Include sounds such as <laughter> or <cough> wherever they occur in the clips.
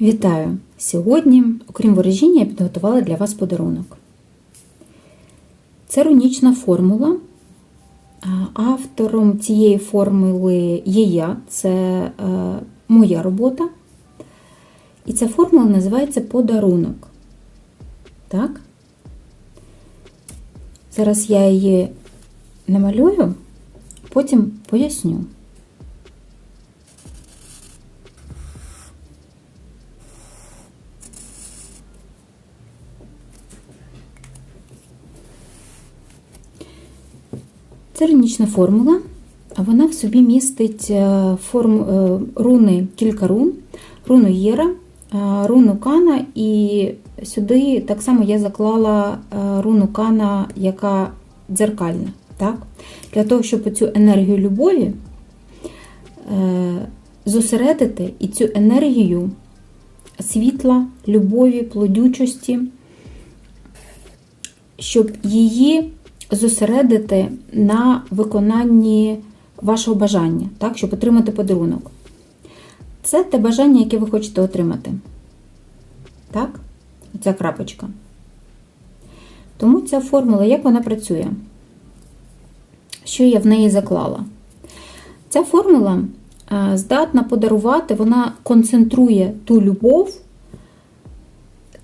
Вітаю! Сьогодні, окрім ворожіння, я підготувала для вас подарунок. Це рунічна формула. Автором цієї формули є я, це е, моя робота. І ця формула називається подарунок. Так? Зараз я її намалюю, потім поясню. Це рунічна формула, вона в собі містить е, форм, е, руни, кілька рун, руну Єра, е, руну Кана, і сюди так само я заклала руну Кана, яка дзеркальна. Так? Для того, щоб цю енергію любові зосередити і цю енергію світла, любові, плодючості, щоб її зосередити на виконанні вашого бажання, так, щоб отримати подарунок. Це те бажання, яке ви хочете отримати. Так? Оця крапочка. Тому ця формула, як вона працює? Що я в неї заклала? Ця формула здатна подарувати, вона концентрує ту любов,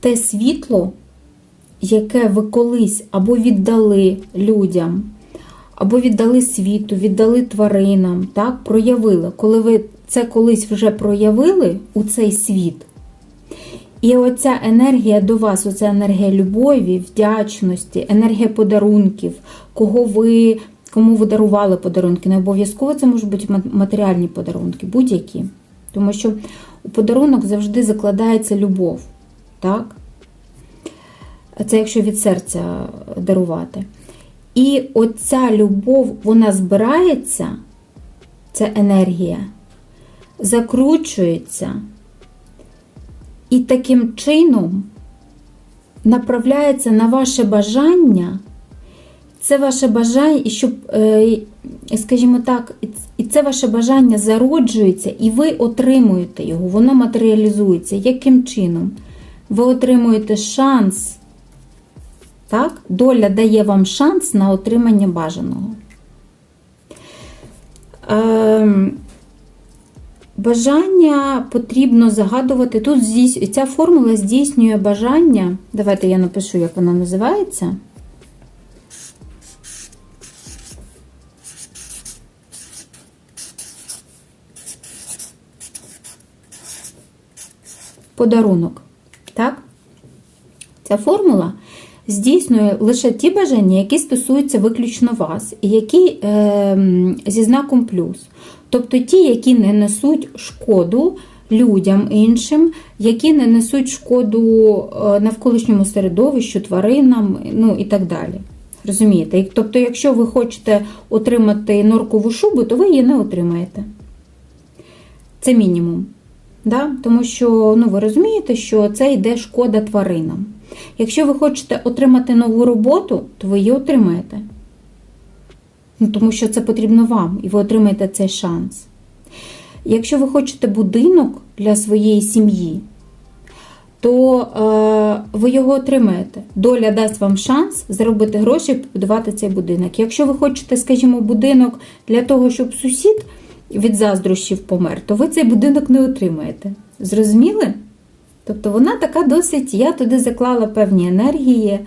те світло, яке ви колись або віддали людям, або віддали світу, віддали тваринам, так, проявили. Коли ви це колись вже проявили у цей світ, і оця енергія до вас, оця енергія любові, вдячності, енергія подарунків, кого ви, кому ви дарували подарунки. Не обов'язково це можуть бути матеріальні подарунки, будь-які. Тому що у подарунок завжди закладається любов. так? Це якщо від серця дарувати. І оця любов, вона збирається, ця енергія, закручується, і таким чином направляється на ваше бажання. Це ваше бажання, і щоб, е, скажімо так, і це ваше бажання зароджується, і ви отримуєте його, воно матеріалізується. Яким чином? Ви отримуєте шанс. Так? Доля дає вам шанс на отримання бажаного. Ем, бажання потрібно загадувати. Тут ця формула здійснює бажання. Давайте я напишу, як вона називається. Подарунок. Так? Ця формула здійснює лише ті бажання, які стосуються виключно вас, і які е, зі знаком плюс. Тобто ті, які не несуть шкоду людям іншим, які не несуть шкоду е, навколишньому середовищу, тваринам ну і так далі. Розумієте? Тобто, якщо ви хочете отримати норкову шубу, то ви її не отримаєте. Це мінімум. Да? Тому що ну, ви розумієте, що це йде шкода тваринам. Якщо ви хочете отримати нову роботу, то ви її отримаєте. Ну, Тому що це потрібно вам, і ви отримаєте цей шанс. Якщо ви хочете будинок для своєї сім'ї, то е, ви його отримаєте. Доля дасть вам шанс заробити гроші і побудувати цей будинок. Якщо ви хочете, скажімо, будинок для того, щоб сусід від заздрощів помер, то ви цей будинок не отримаєте. Зрозуміли? Тобто вона така досить, я туди заклала певні енергії,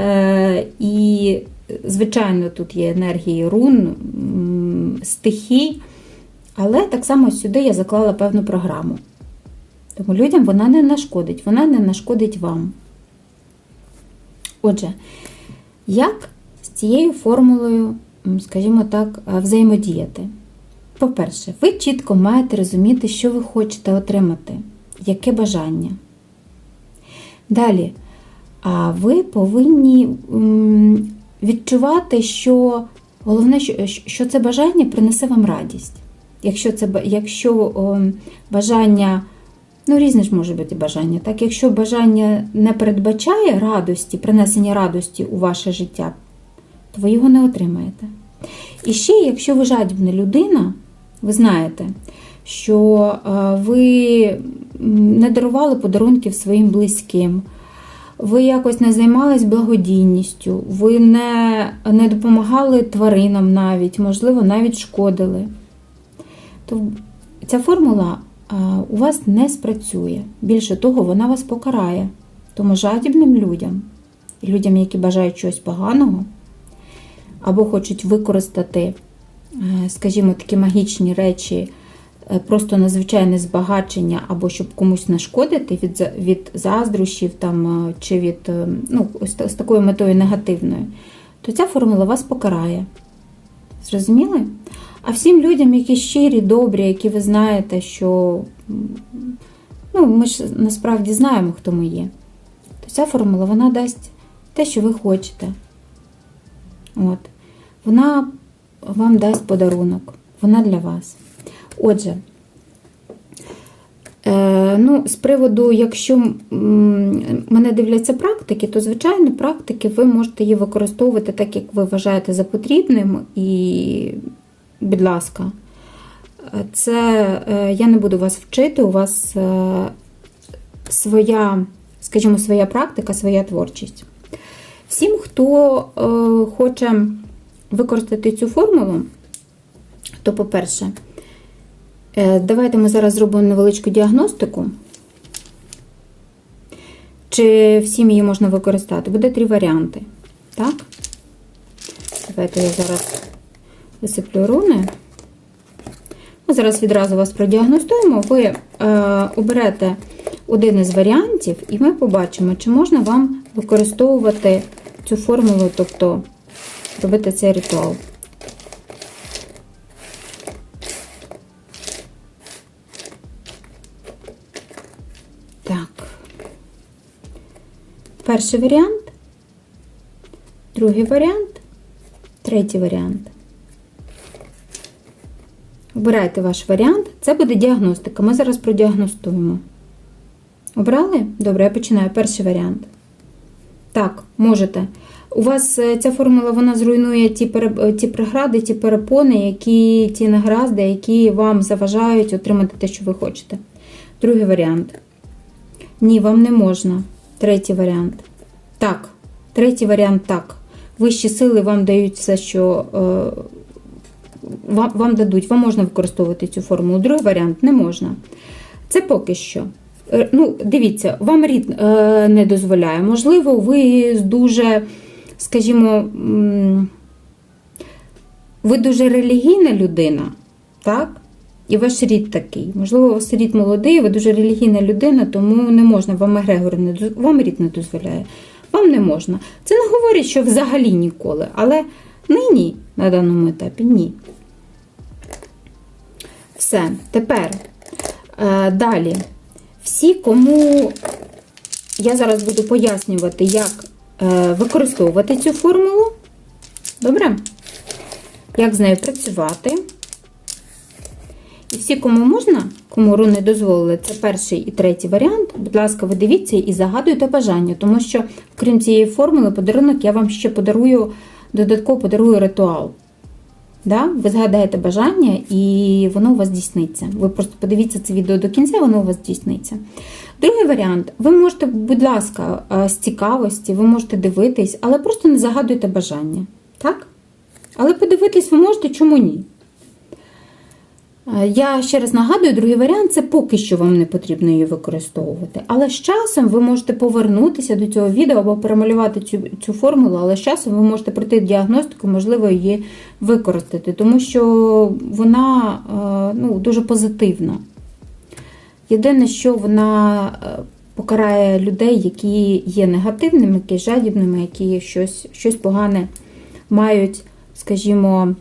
е, і, звичайно, тут є енергії рун, стихій, але так само сюди я заклала певну програму. Тому людям вона не нашкодить, вона не нашкодить вам. Отже, як з цією формулою, скажімо так, взаємодіяти? По-перше, ви чітко маєте розуміти, що ви хочете отримати яке бажання. Далі, а ви повинні відчувати, що головне, що це бажання принесе вам радість. Якщо це якщо бажання, ну, різне ж може бути бажання, так, якщо бажання не передбачає радості, принесення радості у ваше життя, то ви його не отримаєте. І ще, якщо ви жадібна людина, ви знаєте, що ви м, не дарували подарунків своїм близьким, ви якось не займались благодійністю, ви не, не допомагали тваринам навіть, можливо, навіть шкодили, то ця формула у вас не спрацює. Більше того, вона вас покарає. Тому жадібним людям людям, які бажають чогось поганого, або хочуть використати, е, скажімо, такі магічні речі, е, просто надзвичайне збагачення, або щоб комусь нашкодити від, від заздрощів там, е, чи від е, ну, з такою метою негативною, то ця формула вас покарає. Зрозуміли? А всім людям, які щирі, добрі, які ви знаєте, що ну, ми ж насправді знаємо, хто ми є, то ця формула вона дасть те, що ви хочете. От. Вона вам дасть подарунок. Вона для вас. Отже, е, ну, з приводу, якщо мене дивляться практики, то, звичайно, практики ви можете її використовувати так, як ви вважаєте за потрібним. І, будь ласка, це е, я не буду вас вчити, у вас е, своя, скажімо, своя практика, своя творчість. Всім, хто хоче використати цю формулу, то, по-перше, давайте ми зараз зробимо невеличку діагностику. Чи всім її можна використати? Буде три варіанти. Так? Давайте я зараз висиплю руни. Ми зараз відразу вас продіагностуємо. Ви е, оберете один із варіантів, і ми побачимо, чи можна вам використовувати цю формулу, тобто робити цей ритуал. Так. Перший варіант, другий варіант, третій варіант. Обирайте ваш варіант. Це буде діагностика. Ми зараз продіагностуємо. Обрали? Добре, я починаю. Перший варіант. Так, можете. У вас е, ця формула вона зруйнує ті, ті прегради, ті перепони, які, ті негаразди, які вам заважають отримати те, що ви хочете. Другий варіант. Ні, вам не можна. Третій варіант. Так. Третій варіант так. Вищі сили вам дають все, що е, вам, вам дадуть. Вам можна використовувати цю формулу. Другий варіант не можна. Це поки що. Е, Ну, дивіться, вам рід е, не дозволяє. Можливо, ви дуже, скажімо, ви дуже релігійна людина, так? І ваш рід такий. Можливо, у вас рід молодий, ви дуже релігійна людина, тому не можна, вам егрегор не доз- вам рід не дозволяє. Вам не можна. Це не говорить, що взагалі ніколи, але нині, на даному етапі, ні. Все, тепер е, далі. Всі, кому я зараз буду пояснювати, як е, використовувати цю формулу. Добре? Як з нею працювати. І всі, кому можна, кому руни дозволили, це перший і третій варіант. Будь ласка, ви дивіться і загадуйте бажання, тому що, крім цієї формули, подарунок я вам ще подарую, додатково подарую ритуал. Да? Ви згадаєте бажання, і воно у вас здійсниться. Ви просто подивіться це відео до кінця, воно у вас здійсниться. Другий варіант: ви можете, будь ласка, е, з цікавості, ви можете дивитись, але просто не загадуйте бажання. Так? Але подивитись ви можете, чому ні. Я ще раз нагадую, другий варіант це поки що вам не потрібно її використовувати. Але з часом ви можете повернутися до цього відео або перемалювати цю, цю формулу, але з часом ви можете пройти діагностику, можливо, її використати, тому що вона е, ну, дуже позитивна. Єдине, що вона е, покарає людей, які є негативними, які жадібними, які щось, щось погане мають, скажімо,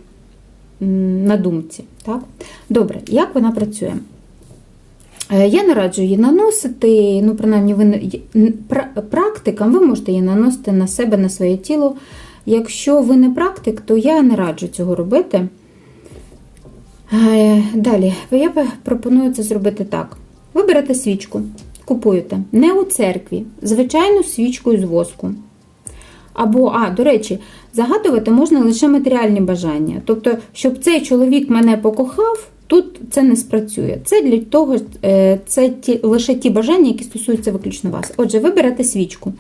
на думці. Так? Добре, як вона працює? Е, Я не раджу її наносити, ну, принаймні, ви практикам ви можете її наносити на себе, на своє тіло. Якщо ви не практик, то я не раджу цього робити. Е, Далі, я пропоную це зробити так. Ви берете свічку, купуєте не у церкві, звичайну свічку з воску. Або, а, до речі, загадувати можна лише матеріальні бажання. Тобто, щоб цей чоловік мене покохав, тут це не спрацює. Це для того, е, це ті, лише ті бажання, які стосуються виключно вас. Отже, ви берете свічку.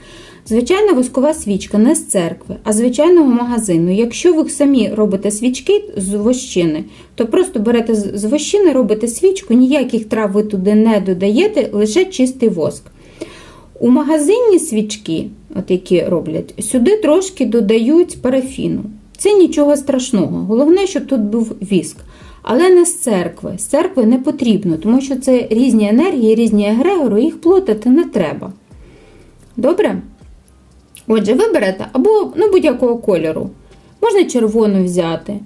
Звичайна воскова свічка не з церкви, а звичайного магазину. Якщо ви самі робите свічки з вощини, то просто берете з з вощини, робите свічку, ніяких трав ви туди не додаєте, лише чистий воск. У магазині свічки, от які роблять, сюди трошки додають парафіну. Це нічого страшного. Головне, щоб тут був віск. Але не з церкви. З церкви не потрібно, тому що це різні енергії, різні егрегори, їх плутати не треба. Добре? Отже, ви берете або ну, будь-якого кольору. Можна червону взяти,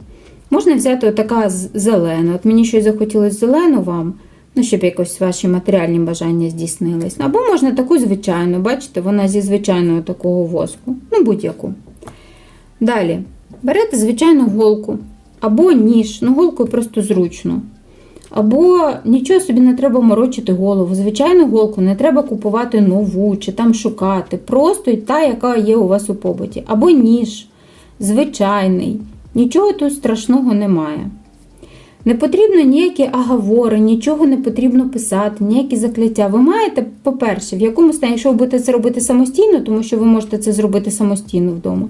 можна взяти отака зелена. От мені щось захотілося зелену вам, ну, щоб якось ваші матеріальні бажання здійснились. Або можна таку звичайну, бачите, вона зі звичайного такого воску. Ну, будь-яку. Далі берете звичайну голку або ніж, ну голкою просто зручно. Або нічого собі не треба морочити голову. Звичайну голку не треба купувати нову чи там шукати. Просто й та, яка є у вас у побуті. Або ніж, звичайний. Нічого тут страшного немає. Не потрібно ніякі аговори, нічого не потрібно писати, ніякі закляття. Ви маєте, по-перше, в якому стані, якщо ви будете це робити самостійно, тому що ви можете це зробити самостійно вдома.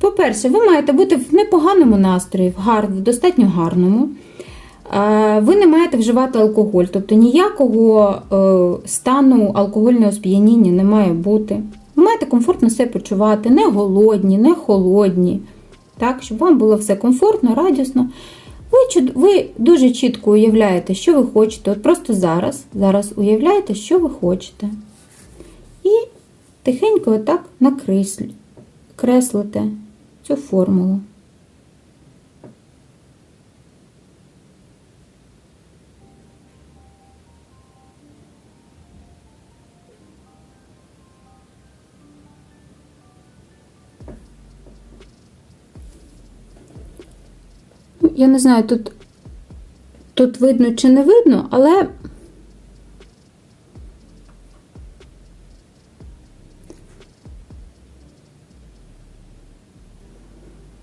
По-перше, ви маєте бути в непоганому настрої, в, гар... в достатньо гарному. Ви не маєте вживати алкоголь, тобто ніякого е, стану алкогольного сп'яніння не має бути. Ви маєте комфортно себе почувати, не голодні, не холодні, так, щоб вам було все комфортно, радісно. Ви, ви дуже чітко уявляєте, що ви хочете. От просто зараз, зараз уявляєте, що ви хочете. І тихенько отак накреслите цю формулу. Я не знаю, тут, тут видно чи не видно, але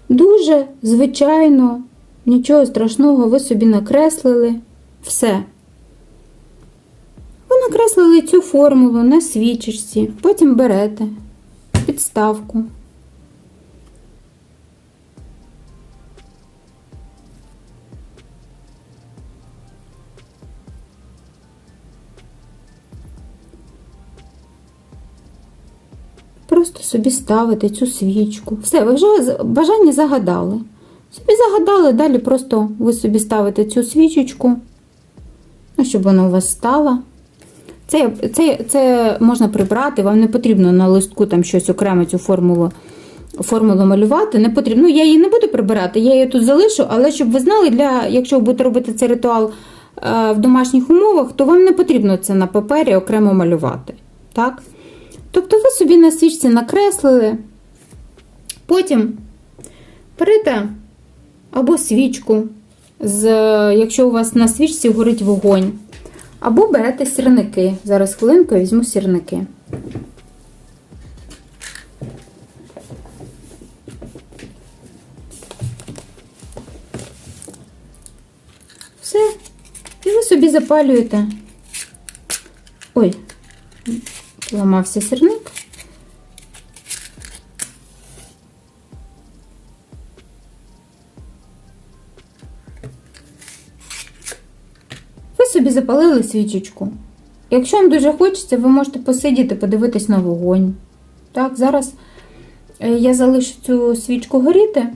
дуже звичайно, нічого страшного, ви собі накреслили все. Ви накреслили цю формулу на свічечці, потім берете підставку. Собі ставите цю свічку. Все, ви вже бажання загадали. Собі загадали, далі просто ви собі ставите цю свічечку, ну, щоб вона у вас стала. Це, це, це можна прибрати, вам не потрібно на листку там щось окремо цю формулу, формулу малювати. Не потрібно. Ну, я її не буду прибирати, я її тут залишу, але щоб ви знали, для, якщо ви будете робити цей ритуал е, в домашніх умовах, то вам не потрібно це на папері окремо малювати. Так? Тобто ви собі на свічці накреслили, потім берете або свічку, з, якщо у вас на свічці горить вогонь, або берете сірники. Зараз хвилинку візьму сірники. Все. І ви собі запалюєте. Ой, ламався сірник. Ви собі запалили свічечку. Якщо вам дуже хочеться, ви можете посидіти, подивитись на вогонь. Так, зараз е, я залишу цю свічку горіти.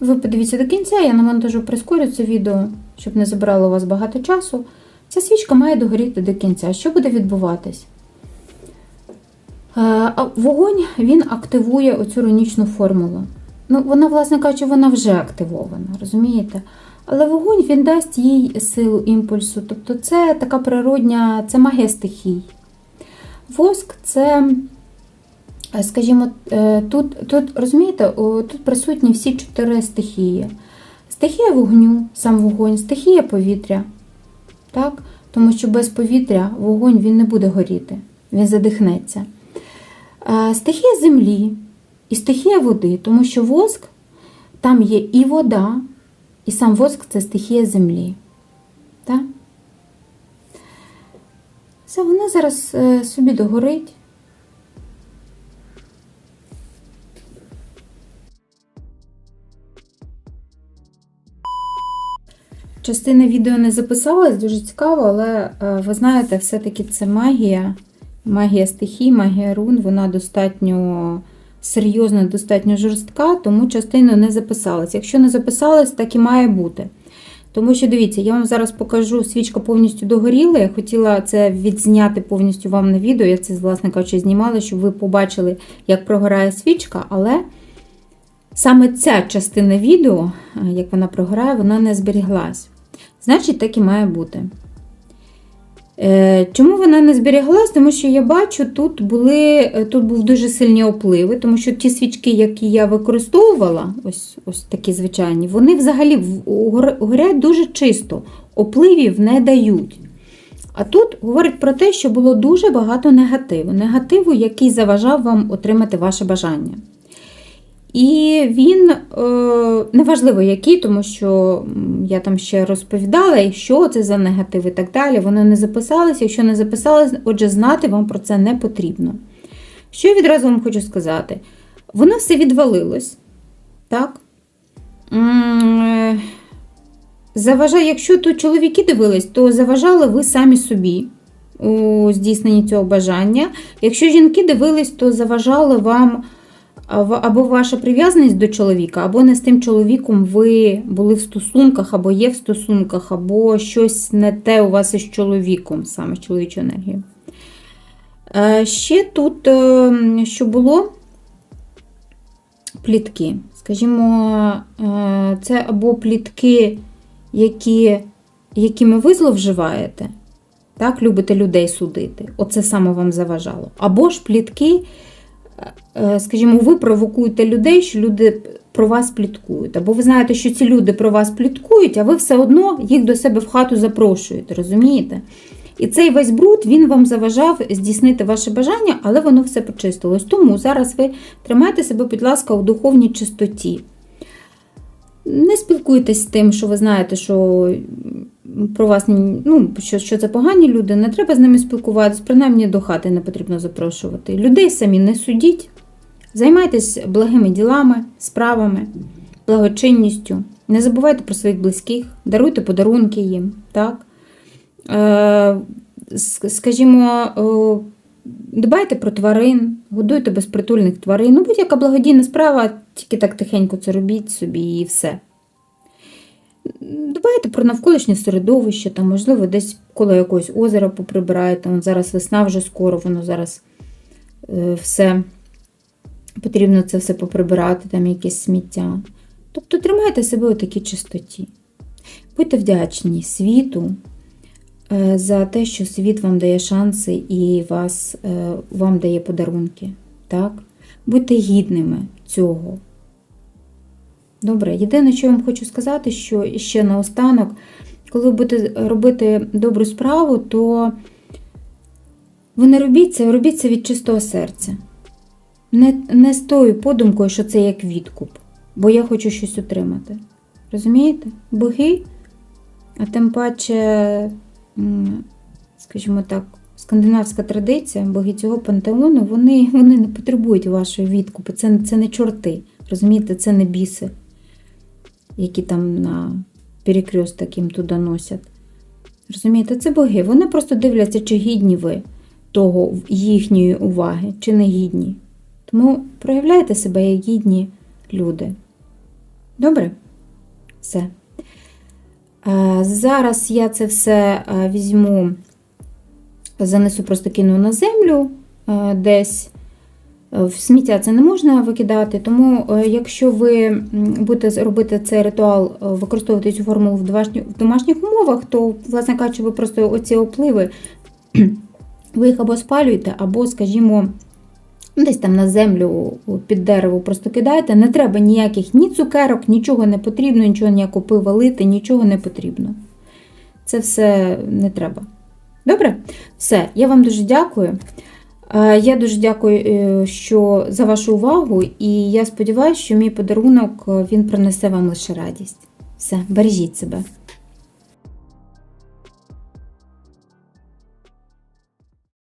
Ви подивіться до кінця, я намонтажу прискорю це відео, щоб не забрало у вас багато часу. Ця свічка має догоріти до кінця. Що буде відбуватись? Е, А вогонь він активує оцю рунічну формулу. Ну, вона, власне кажучи, вона вже активована, розумієте? Але вогонь він дасть їй силу імпульсу. Тобто це така природня, це магія стихій. Воск це, е, скажімо, е, тут, тут розумієте, тут присутні всі чотири стихії. Стихія вогню, сам вогонь, стихія повітря. Так? Тому що без повітря вогонь він не буде горіти, він задихнеться. Е, Стихія землі і стихія води, тому що воск там є і вода, і сам воск це стихія землі. Так? Все, вона зараз е, собі догорить. Частина відео не записалась, дуже цікаво, але е, ви знаєте, все-таки це магія, магія стихій, магія рун, вона достатньо серйозна, достатньо жорстка, тому частину не записалась. Якщо не записалась, так і має бути. Тому що дивіться, я вам зараз покажу, свічка повністю догоріла. Я хотіла це відзняти повністю вам на відео. Я це, власне кажучи, знімала, щоб ви побачили, як прогорає свічка, але саме ця частина відео, е, як вона прогорає, вона не зберіглась. Значить, так і має бути. Е, Чому вона не зберіглась? Тому що я бачу, тут були, е, тут був дуже сильні опливи, тому що ті свічки, які я використовувала, ось ось такі звичайні, вони взагалі горять дуже чисто, опливів не дають. А тут говорить про те, що було дуже багато негативу. Негативу, який заважав вам отримати ваше бажання. І він е, неважливо який, тому що я там ще розповідала, що це за негатив і так далі. Воно не записалось. Якщо не записалось, отже, знати вам про це не потрібно. Що я відразу вам хочу сказати? Воно все відвалилось. Так? Е, Заважає, якщо тут чоловіки дивились, то заважали ви самі собі у здійсненні цього бажання. Якщо жінки дивились, то заважали вам або ваша прив'язаність до чоловіка, або не з тим чоловіком ви були в стосунках, або є в стосунках, або щось не те у вас із чоловіком, саме з чоловічою енергією. Е, Ще тут, е, що було плітки. Скажімо, е, це або плітки, які, якими ви зловживаєте, так, любите людей судити. Оце саме вам заважало. Або ж плітки, скажімо, ви провокуєте людей, що люди про вас пліткують. Або ви знаєте, що ці люди про вас пліткують, а ви все одно їх до себе в хату запрошуєте, розумієте? І цей весь бруд він вам заважав здійснити ваше бажання, але воно все почистилось. Тому зараз ви тримайте себе, будь ласка, у духовній чистоті. Не спілкуйтесь з тим, що ви знаєте, що про вас ну, що, що це погані люди, не треба з ними спілкуватись, принаймні до хати не потрібно запрошувати. Людей самі не судіть, займайтесь благими ділами, справами, благочинністю. Не забувайте про своїх близьких, даруйте подарунки їм. так? Е, скажімо, дбайте про тварин, годуйте безпритульних тварин. Ну, будь-яка благодійна справа, тільки так тихенько це робіть собі і все. Дбайте про навколишнє середовище, там, можливо, десь коло якогось озера поприбираєте. Вон зараз весна вже скоро, воно зараз е, все потрібно це все поприбирати, там якесь сміття. Тобто тримайте себе у такій чистоті. Будьте вдячні світу е, за те, що світ вам дає шанси і вас, е, вам дає подарунки. Так? Будьте гідними цього. Добре, єдине, що я вам хочу сказати, що ще наостанок, коли ви будете робити добру справу, то ви не робіть це, робіть це від чистого серця. Не, не з тою подумкою, що це як відкуп, бо я хочу щось отримати. Розумієте? Боги, а тим паче, скажімо так, скандинавська традиція, боги цього пантеону, вони, вони не потребують вашої відкупу. Це, це не чорти. Розумієте, це не біси, які там на перекресток їм туди носять. Розумієте, це боги. Вони просто дивляться, чи гідні ви того їхньої уваги, чи не гідні. Тому проявляйте себе як гідні люди. Добре? Все. Е, Зараз я це все е, візьму, занесу просто кину на землю е, десь. Е, В сміття це не можна викидати, тому е, якщо ви будете робити цей ритуал, е, використовувати цю формулу в домашніх, умовах, то, власне кажучи, ви просто оці опливи, <clears throat> ви їх або спалюєте, або, скажімо, десь там на землю під дерево просто кидаєте. Не треба ніяких ні цукерок, нічого не потрібно, нічого ніякого пива лити, нічого не потрібно. Це все не треба. Добре? Все, я вам дуже дякую. Е, Я дуже дякую е, що, за вашу увагу, і я сподіваюся, що мій подарунок е, він принесе вам лише радість. Все, бережіть себе.